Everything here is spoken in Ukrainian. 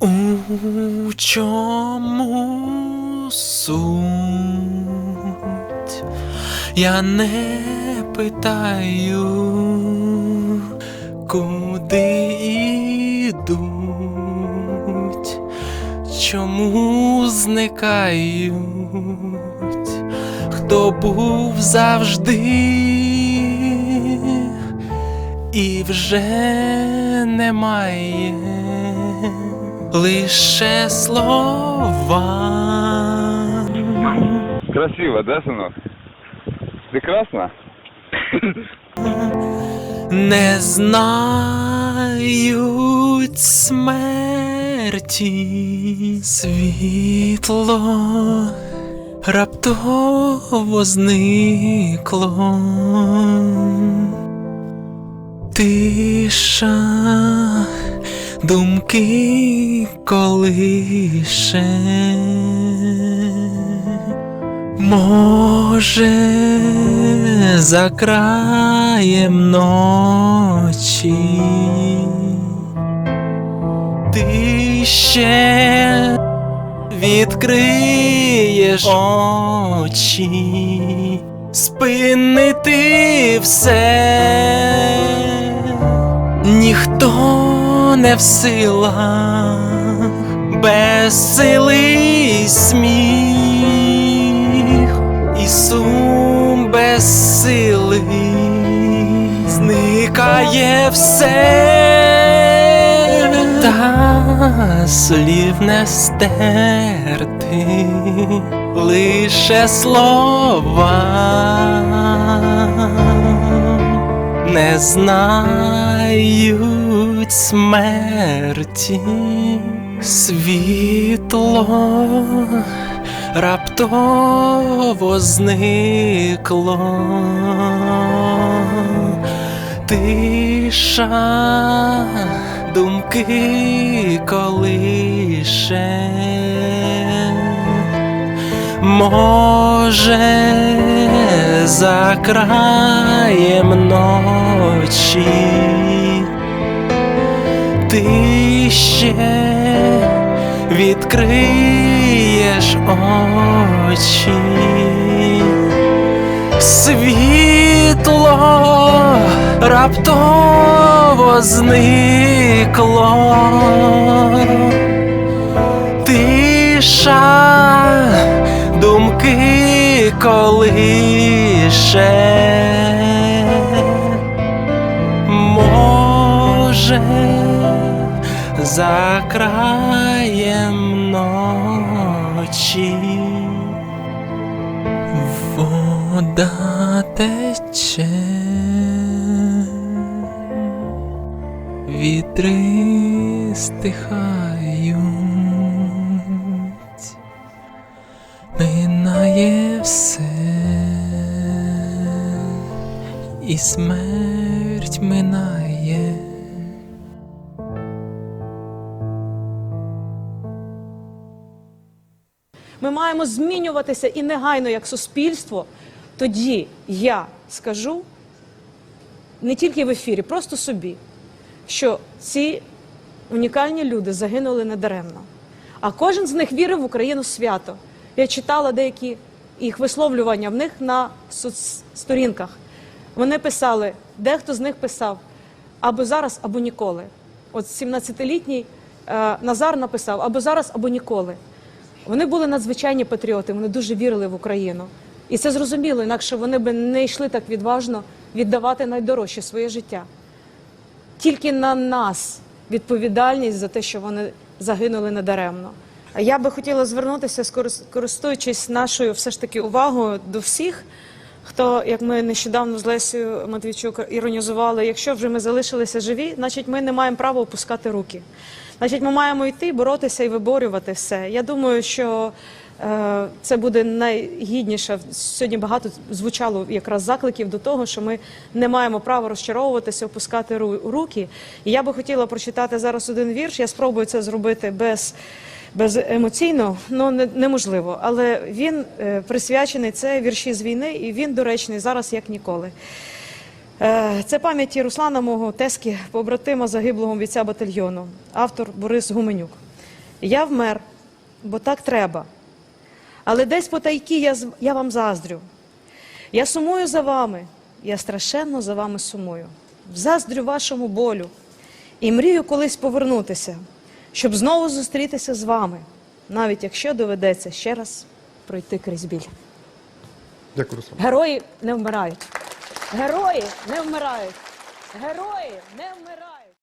У чому суть? Я не питаю, куди ідуть, чому зникають, хто був завжди? І вже немає лише слова. Красиво, да, сынок? Прекрасно? не знають смерті світло раптово зникло. Тиша, думки колише. Може, за краєм ночі ти ще відкриєш очі, спинити все, ніхто не в силах, безсилий сміх і сум без сили. Зникає все, та слів не стерти, лише слова не знають смерті світло раптово зникло. Тиша думки колише. Може, за краєм ночі. Ти ще відкриєш очі, світло раптово зникло, тиша думки колише. Може, за краєм ночі вода тече, вітри стихають, минає все, і смерть минає. Ми маємо змінюватися і негайно як суспільство. Тоді я скажу не тільки в ефірі, просто собі, що ці унікальні люди загинули недаремно. А кожен з них вірив в Україну свято. Я читала деякі їх висловлювання в них на соцсторінках. Вони писали, дехто з них писав або зараз, або ніколи. От 17-літній е, Назар написав або зараз, або ніколи. Вони були надзвичайні патріоти, вони дуже вірили в Україну. І це зрозуміло, інакше вони би не йшли так відважно віддавати найдорожче своє життя. Тільки на нас відповідальність за те, що вони загинули недаремно. А Я би хотіла звернутися, користуючись нашою все ж таки увагою до всіх, хто, як ми нещодавно з Лесією Матвійчук іронізували, якщо вже ми залишилися живі, значить ми не маємо права опускати руки. Значить, ми маємо йти, боротися і виборювати все. Я думаю, що е, це буде найгідніше. Сьогодні багато звучало якраз закликів до того, що ми не маємо права розчаровуватися, опускати ру- руки. І я би хотіла прочитати зараз один вірш. Я спробую це зробити без. Без емоційно, ну не, неможливо, але він е, присвячений це вірші з війни, і він доречний зараз як ніколи. Е, Це пам'яті Руслана, мого тески, побратима загиблого бійця батальйону, автор Борис Гуменюк. Я вмер, бо так треба. Але десь потайки я, я вам заздрю. Я сумую за вами, я страшенно за вами сумую. Заздрю вашому болю і мрію колись повернутися, щоб знову зустрітися з вами, навіть якщо доведеться ще раз пройти крізь біль. Дякую, Руслан. Герої не вмирають. Герої не вмирають. Герої не вмирають.